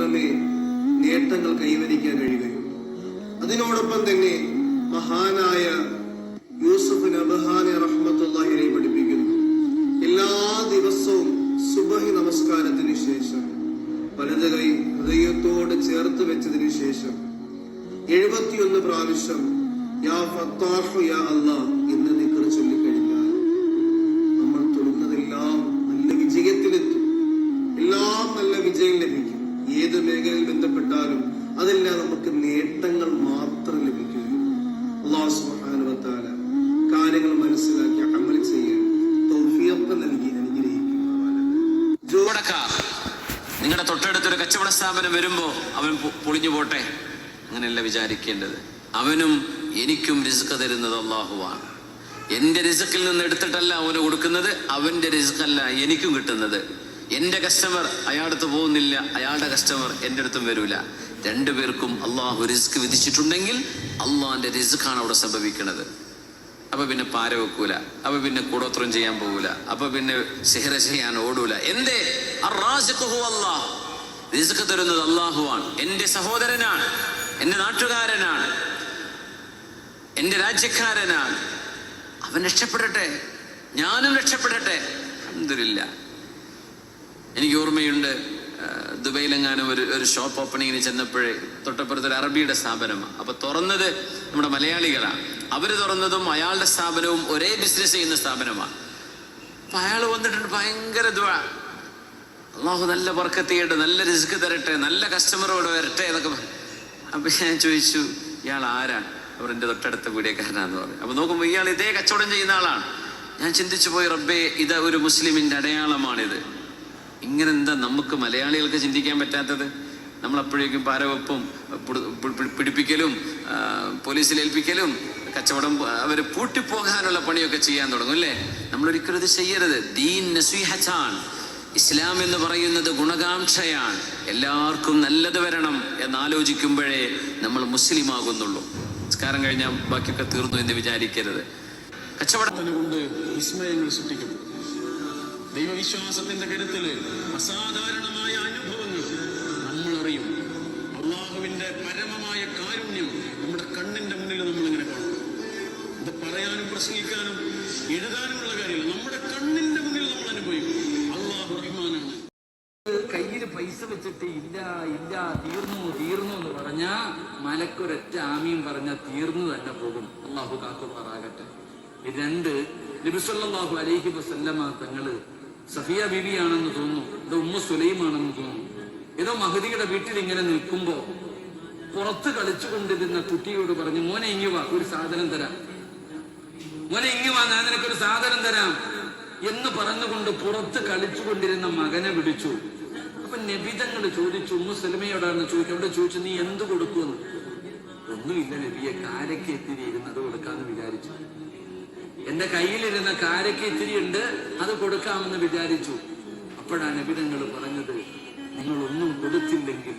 മാത്രമേ നേട്ടങ്ങൾ കൈവരിക്കാൻ കഴിയുകയുള്ളൂ. അതിനോടൊപ്പം തന്നെ മഹാനായ യൂസുഫ് നബഹാനെ റഹ്മത്തുള്ളാഹിനെ പഠിപ്പിക്കുന്നു. എല്ലാ ദിവസവും സുബഹി നമസ്കാരത്തിന് ശേഷം വലത് കൈ ഹൃദയത്തോട് ചേർത്ത് വെച്ചതിന് ശേഷം എഴുപത്തിയൊന്ന് പ്രാവശ്യം യാ ഫത്താഹു യാ അല്ലാ എന്ന് നിങ്ങളുടെ തൊട്ടടുത്തൊരു കച്ചവട സ്ഥാപനം വരുമ്പോ അവൻ പൊളിഞ്ഞു പോട്ടെ? അങ്ങനെയല്ല വിചാരിക്കേണ്ടത്. അവനും എനിക്കും റിസ്ക് തരുന്നത് അള്ളാഹുവാണ് എന്റെ റിസ്ക്കിൽ നിന്ന് എടുത്തിട്ടല്ല അവന് കൊടുക്കുന്നത് അവന്റെ റിസ്ക് അല്ല എനിക്കും കിട്ടുന്നത്. എന്റെ കസ്റ്റമർ അയാളടുത്ത് പോകുന്നില്ല അയാളുടെ കസ്റ്റമർ എന്റെ അടുത്തും വരൂല. രണ്ടുപേർക്കും അള്ളാഹു റിസ്ക് വിധിച്ചിട്ടുണ്ടെങ്കിൽ അള്ളാഹിന്റെ റിസ്ക്കാണ് അവിടെ സംഭവിക്കുന്നത്. അപ്പൊ പിന്നെ പാര വെക്കൂല. അപ്പൊ പിന്നെ കൂടോത്രം ചെയ്യാൻ പോകൂല. അപ്പൊ പിന്നെ സെഹ്റ ചെയ്യാൻ ഓടൂല. എന്തേ. റിസ്ക് തരുന്നത് അള്ളാഹുവാണ് എന്റെ സഹോദരനാണ്. എന്റെ നാട്ടുകാരനാണ്. എന്റെ രാജ്യക്കാരനാണ്. അവൻ രക്ഷപ്പെടട്ടെ. ഞാനും രക്ഷപ്പെടട്ടെ. അൽഹംദുലില്ലാ. എനിക്ക് ഓർമ്മയുണ്ട് ദുബൈയിലെങ്ങാനും ഒരു ഒരു ഷോപ്പ് ഓപ്പണിങ്ങിന് ചെന്നപ്പോഴേ തൊട്ടപ്പുറത്ത് ഒരു അറബിയുടെ സ്ഥാപനമാണ് അപ്പൊ തുറന്നത് നമ്മുടെ മലയാളികളാണ്. അവർ തുറന്നതും അയാളുടെ സ്ഥാപനവും ഒരേ ബിസിനസ് ചെയ്യുന്ന സ്ഥാപനമാണ്. അപ്പൊ അയാൾ വന്നിട്ടുണ്ട് ഭയങ്കര ദ്വാ. അള്ളാഹു നല്ല വർക്കത്ത് ചെയ്യട്ടെ നല്ല റിസ്ക് തരട്ടെ നല്ല കസ്റ്റമറോട് വരട്ടെ എന്നൊക്കെ പറഞ്ഞു. അപ്പൊ ഞാൻ ചോദിച്ചു ഇയാൾ ആരാണ്? അവർ എന്റെ തൊട്ടടുത്ത വീടിയക്കാരനാന്ന് പറഞ്ഞു. അപ്പൊ നോക്കുമ്പോൾ ഇയാൾ ഇതേ കച്ചവടം ചെയ്യുന്ന ആളാണ്. ഞാൻ ചിന്തിച്ചു പോയി റബ്ബേ ഇത് ഒരു മുസ്ലിമിന്റെ അടയാളമാണിത്. ഇങ്ങനെ എന്താ നമുക്ക് മലയാളികൾക്ക് ചിന്തിക്കാൻ പറ്റാത്തത്? നമ്മളപ്പോഴേക്കും പാരവെപ്പും പിടി- പിടി- പിടിപ്പിക്കലും പോലീസിൽ ഏൽപ്പിക്കലും കച്ചവടം അവർ പൂട്ടിപ്പോകാനുള്ള പണിയൊക്കെ ചെയ്യാൻ തുടങ്ങും അല്ലേ? നമ്മൾ ഒരിക്കലും ഇത് ചെയ്യരുത്. ദീൻ നസീഹത്താണ്. ഇസ്ലാം എന്ന് പറയുന്നത് ഗുണകാംക്ഷയാണ്. എല്ലാവർക്കും നല്ലത് വരണം എന്നാലോചിക്കുമ്പോഴേ നമ്മൾ മുസ്ലിം ആകുന്നുള്ളൂ നിസ്കാരം കഴിഞ്ഞാൽ ബാക്കിയൊക്കെ തീർന്നു എന്ന് വിചാരിക്കരുത്. കച്ചവടത്തിന് കൊണ്ട് വിസ്മയങ്ങൾ സൃഷ്ടിക്കും ദൈവവിശ്വാസത്തിന്റെ കരുത്തിൽ അസാധാരണമായ അനുഭവങ്ങൾ നമ്മൾ അറിയും അള്ളാഹുവിന്റെ പരമമായ കാരുണ്യം പ്രസംഗിക്കാനും എഴുതാനുമുള്ള കാര്യമില്ല നമ്മുടെ കണ്ണിന്റെ മുന്നിൽ നമ്മൾ അനുഭവിക്കും. അള്ളാഹു റഹ്മാനാണ്. കയ്യിൽ പൈസ വെച്ചിട്ട് ഇല്ല ഇല്ല തീർന്നു തീർന്നു എന്ന് പറഞ്ഞാ മലക്കൊരൊറ്റ ആമിയും പറഞ്ഞാൽ തീർന്നു തന്നെ പോകും. അള്ളാഹു കാക്കുമാറാകട്ടെ രണ്ട് നബിസല്ലാഹു അലൈഹി വസല്ലമ തങ്ങൾ സഫിയ ബിബി ആണെന്ന് തോന്നുന്നു. ഇത് ഉമ്മ സുലൈമാണെന്ന് തോന്നുന്നു. ഏതോ മഹദിയുടെ വീട്ടിൽ ഇങ്ങനെ നിൽക്കുമ്പോ പുറത്ത് കളിച്ചുകൊണ്ടിരുന്ന കുട്ടിയോട് പറഞ്ഞു മോനെ ഇങ്ങുവാ ഒരു സാധനം തരാം. മോനെ ഇങ്ങ് വാ ഞാൻ നിനക്കൊരു സാധനം തരാം എന്ന് പറഞ്ഞുകൊണ്ട് പുറത്ത് കളിച്ചുകൊണ്ടിരുന്ന മകനെ വിളിച്ചു. അപ്പൊ നബിതങ്ങൾ ചോദിച്ചു ഉമ്മു സിനിമയോടാണ് ചോദിച്ചു? അവിടെ ചോദിച്ചു നീ എന്ത് കൊടുക്കുമെന്ന്? ഒന്നുമില്ല നബിയെ കാരയ്ക്ക് എത്തിരി ഇരുന്നത് കൊടുക്കാന്ന് വിചാരിച്ചു. എന്റെ കയ്യിലിരുന്ന കാരയ്ക്ക് ഇത്തിരി ഉണ്ട് അത് കൊടുക്കാമെന്ന് വിചാരിച്ചു. അപ്പോഴാണ് നബിതങ്ങൾ പറഞ്ഞത് നിങ്ങൾ ഒന്നും കൊടുത്തില്ലെങ്കിൽ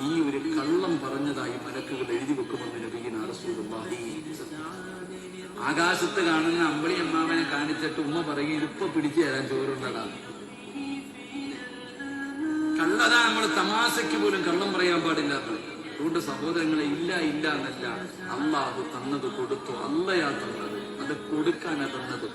നീ ഒരു കള്ളം പറഞ്ഞതായി മലക്കുകൾ എഴുതി വെക്കുമെന്ന് നബീന റസൂലുള്ളാഹി ആകാശത്ത് കാണുന്ന അമ്പളി അമ്മാവനെ കാണിച്ചിട്ട് ഉമ്മ പറയും ഇതിപ്പോ പിടിച്ചു തരാൻ ചോറുണ്ടടാ. കള്ളതാ നമ്മൾ തമാശയ്ക്ക് പോലും കള്ളം പറയാൻ പാടില്ലാത്തത്. അതുകൊണ്ട് സഹോദരങ്ങളെ ഇല്ല ഇല്ല എന്നല്ല. അള്ളാഹു തന്നത് കൊടുത്തു. അല്ലയാ തന്നത്. അത് കൊടുക്കാനാ തന്നത്.